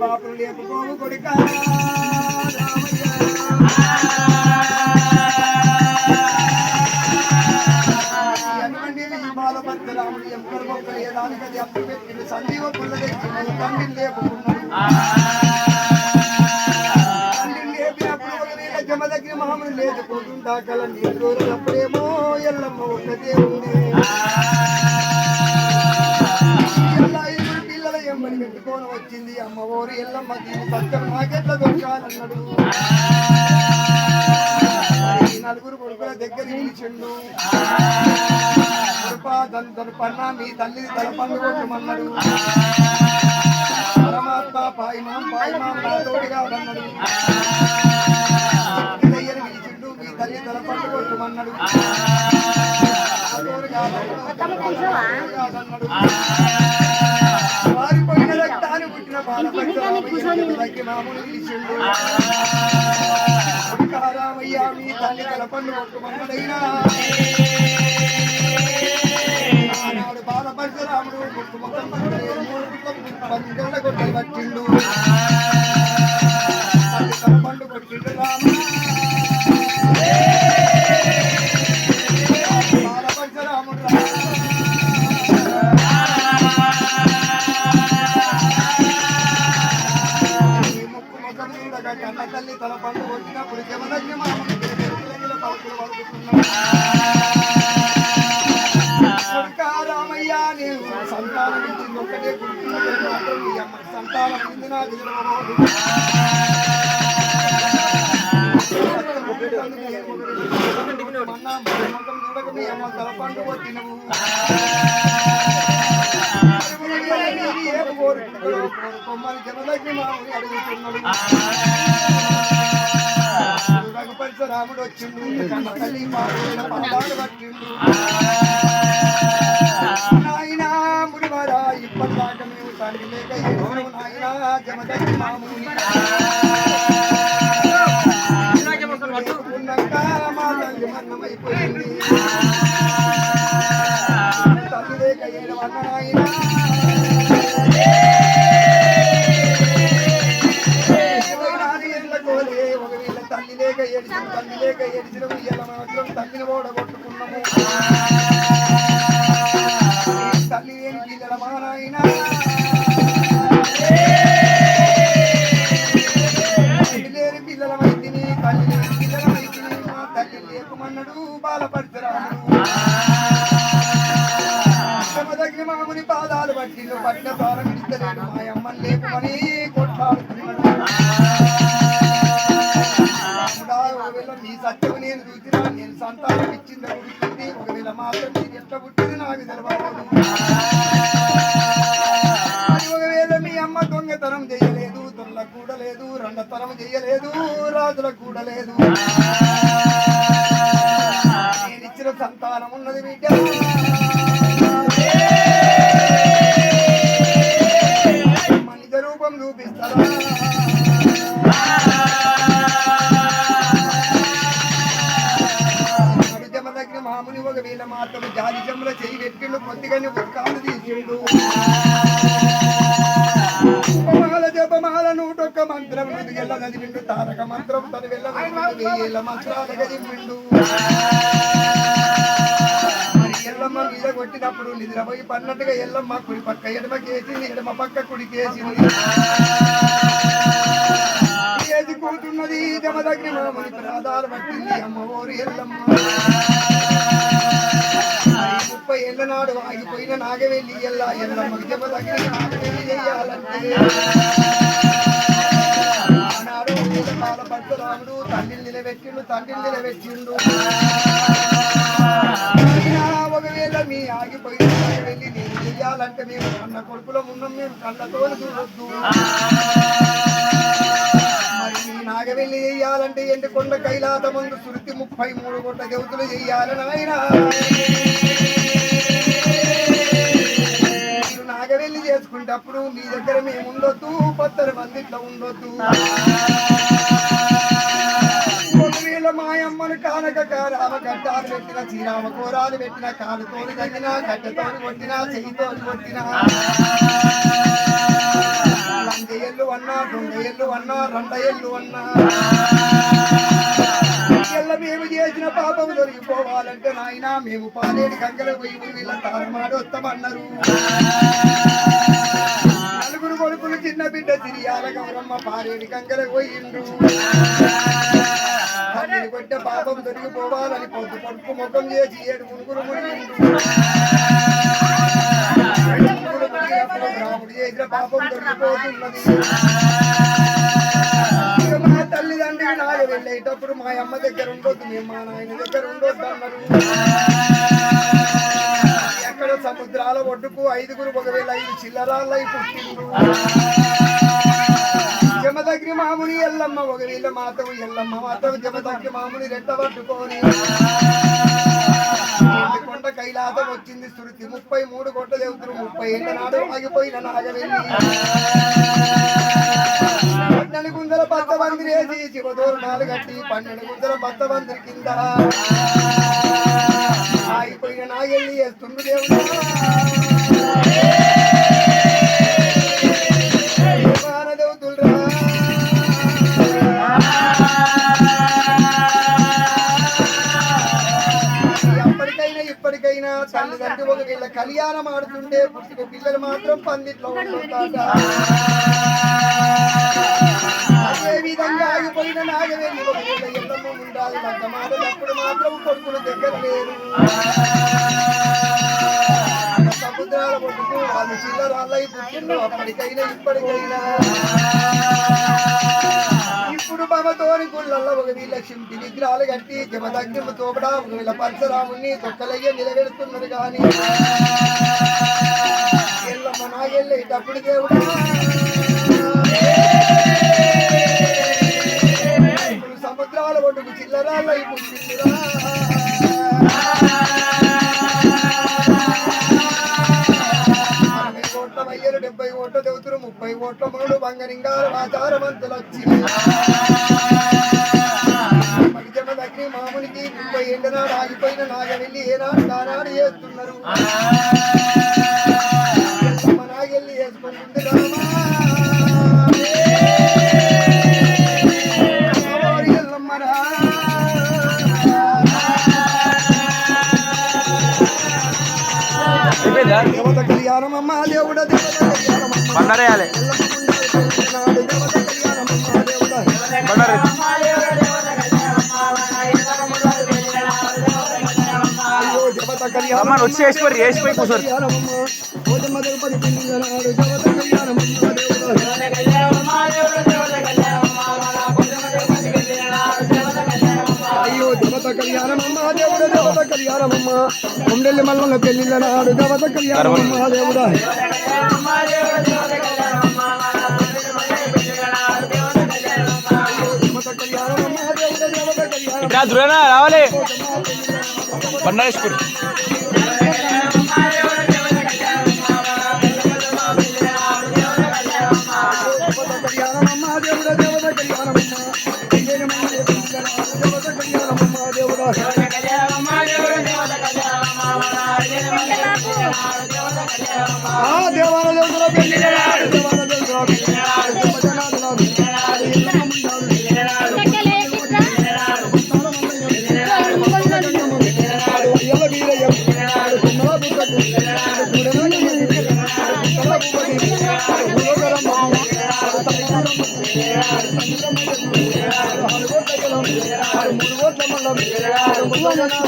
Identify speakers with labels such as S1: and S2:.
S1: బాపులు సంజీవ పుల్ల తండ్రి తండ్రిని ఒకవేళ దగ్గర మామూలు లేకపోతుంటా కల నీరు రోజులప్పుడేమో ఎల్లమ్మ ఉన్నదే ఉంది పిల్లల ఎమ్మని పెట్టుకొని వచ్చింది. అమ్మ ఓరు ఎల్లమ్మ దీని సత్యం నాకెట్ల దొరకాలన్నాడు. నలుగురు కొడుకుల దగ్గర నిలిచిండు. కృపా దంతను పన్నా మీ తల్లిని తల పండు కొట్టమన్నాడు పరమాత్మ పాయిమాం పాయిమాం నా తోడుగా అన్నాడు పండు వారి నా రక్తాన్ని పుట్టిన బాలపట్టి మామూలు పిలిచిండు రామయ్య మీ తల్లి కలపన్ను పండు కొట్టమన్నాడైనా ఆనాడు బాలపరశురాముడు ముక్కు ముఖం పట్టుకొని సంతానం ఇచ్చింది ఒకటే మాత్రం అమ్మ సంతానం చూడక మీ అమ్మ తలపండు అడుగుతున్నాడు. రఘుపరిచ రాముడు వచ్చిండు. కన్న తల్లి మామూలు పట్టిండు. తల్లి ఏం పిల్లల మా నాయనా లేకమన్నాడు బాలపరచరాముడు దగ్గర మాముని పాదాలు పట్టిండు పట్టిన ద్వారం మా అమ్మని లేపమని కొట్లాడుతున్నాడు ఒకవేళ నీ సత్యము నేను చూసినా నేను సంతానం ఇచ్చింది పుట్టింది ఒకవేళ మాత్రం నేను ఎట్లా పుట్టింది నాకు తెలియదు ఒకవేళ మీ అమ్మ దొంగతనం చేయలేదు రాజులకు కూడా లేదు రెండతనం చేయలేదు రాజులకు కూడా లేదు. నేను ఇచ్చిన సంతానం ఉన్నది బిడ్డ. మంత్రం ఎల్ల చదివిండు తారక మంత్రం తను వెళ్ళ వేల మంత్రాలు మరి ఎల్లమ్మ మీద కొట్టినప్పుడు నిద్రపోయి పన్నట్టుగా ఎల్లమ్మ కుడి పక్క ఎడమకేసింది ఎడమ పక్క కుడికేసింది ఏది కూతున్నది? జమ దగ్గర మామూలు ప్రాధాలు పట్టింది అమ్మ ఊరు ఎల్లమ్మ ముప్పై ఏళ్ళ నాడు ఆగిపోయిన నాగవెల్లి ఎల్ల ఎల్లమ్మకి జమ దగ్గర నాగవెల్లి చెయ్యాలంటే ఆనాడు కాల పరశురాముడు తండ్రిని నిలబెట్టిండు తండ్రిని నిలబెట్టిండు. అయినా ఒకవేళ మీ ఆగిపోయిన నాగవెల్లి నేను చెయ్యాలంటే మేము కన్న కొడుకులో ఉన్నాం మేము కళ్ళతో చూడొద్దు మరి ఈ నాగవెల్లి చెయ్యాలంటే ఎండుకొండ కైలాస ముందు సురుతి ముప్పై మూడు కొట్ట దేవతలు చెయ్యాలని ఆయన అలాంటప్పుడు మీ దగ్గర మేము ఉండొద్దు పత్తర మంది ఇట్లా ఉండొద్దు. ఒకవేళ మాయమ్మను కానక రామ కట్టాలు పెట్టిన శ్రీరామ కూరాలు పెట్టిన కాలుతోని తగిన గడ్డతో కొట్టిన చెయ్యితోని కొట్టిన. లంగ అన్నా దొంగ అన్నా రెండేళ్ళు అన్నా. మేము చేసిన పాపం దొరికిపోవాలంటే నాయన మేము పాలేడు గంగల పోయి వీళ్ళ తారమాడు గౌరమ్మ భార్యని కంకర పోయిండు. తల్లిని కొట్టే పాపం దొరికిపోవాలని పొద్దు పొడుపు ముఖం చేసి ఏడు మునుగురు రాముడు చేసిన పాపం దొరికిపోతున్నది మా తల్లిదండ్రులు నాకు వెళ్ళేటప్పుడు మా అమ్మ దగ్గర ఉండొద్దు మేము మా నాయన దగ్గర ఉండొద్దు అన్నారు. ఎక్కడ సముద్రాల ఒడ్డుకు ఐదుగురు ఒకవేళ ఐదు చిల్లరాళ్ళై పుట్టిండు జమదగ్రి మాముని ఎల్లమ్మ ఒకవేళ మాతవు ఎల్లమ్మ మాతవు జమదగ్రి మాముని రెట్ట పట్టుకొని. కొండ కైలాసం వచ్చింది శృతి ముప్పై మూడు కొండ దేవతలు ముప్పై ఏళ్ళ నాడు ఆగిపోయిన నాగవెల్లి. పన్నెండు గుందల బత్త బందిరి వేసి కట్టి పన్నెండు గుందల బత్త బందిరి కింద. ఆగిపోయిన నాగెల్లి వేస్తుంది దేవుడా. ఇప్పటికైనా తల్లిదండ్రి ఒక వీళ్ళ కళ్యాణం ఆడుతుంటే పుట్టిన పిల్లలు మాత్రం పందిట్లో అదే విధంగా ఆగిపోయిన నాగవేలి ఒక వీళ్ళ ఎల్లమ్మ ఉండాలి. అంత మాటలప్పుడు మాత్రం కొడుకులు దగ్గర లేరు. సముద్రాల ఒడ్డుకు వాళ్ళు చిల్లరాళ్ళై పుట్టిండు అప్పటికైనా ఇప్పటికైనా. ఇప్పుడు బమతోని గుళ్ళల్లో ఒక వీళ్ళ శింటి విగ్రహాలు కట్టి జమదగ్రము తోపడా ఒక వీళ్ళ పరశురాముని తొక్కలయ్య నిలబెడుతున్నది కానీ ఎల్లమ్మ నాగెళ్ళే తప్పుడు దేవుడా సముద్రాల ఒడ్డుకు చిల్లరాళ్ళ పుట్టిందిరా అరవై కోట్ల వయ్యలు డెబ్బై కోట్ల దేవతలు ముప్పై కోట్ల మూడు బంగరింగాలు ఆచారవంతులు చేస్తున్నారు. నాగెల్లి వేసుకుంటుంది దేవత కళ్యాణమమ్మ దేవుడ దేవత
S2: బండారేయాలి. బండారు అమ్మ వచ్చి వేసిపోయి వేసిపోయి కూర్చోరు.
S1: అయ్యో దేవత కళ్యాణమమ్మ దేవుడ దేవత కళ్యాణమమ్మ కొండెల్లి మల్లన్న పెళ్ళిల నాడు దేవత కళ్యాణమమ్మ దేవుడ.
S2: ఇట్లా దూరేనా రావాలి. బండారేశ్వరి.
S1: నాడు మునుగోట్ల మల్లం లక్ష్యం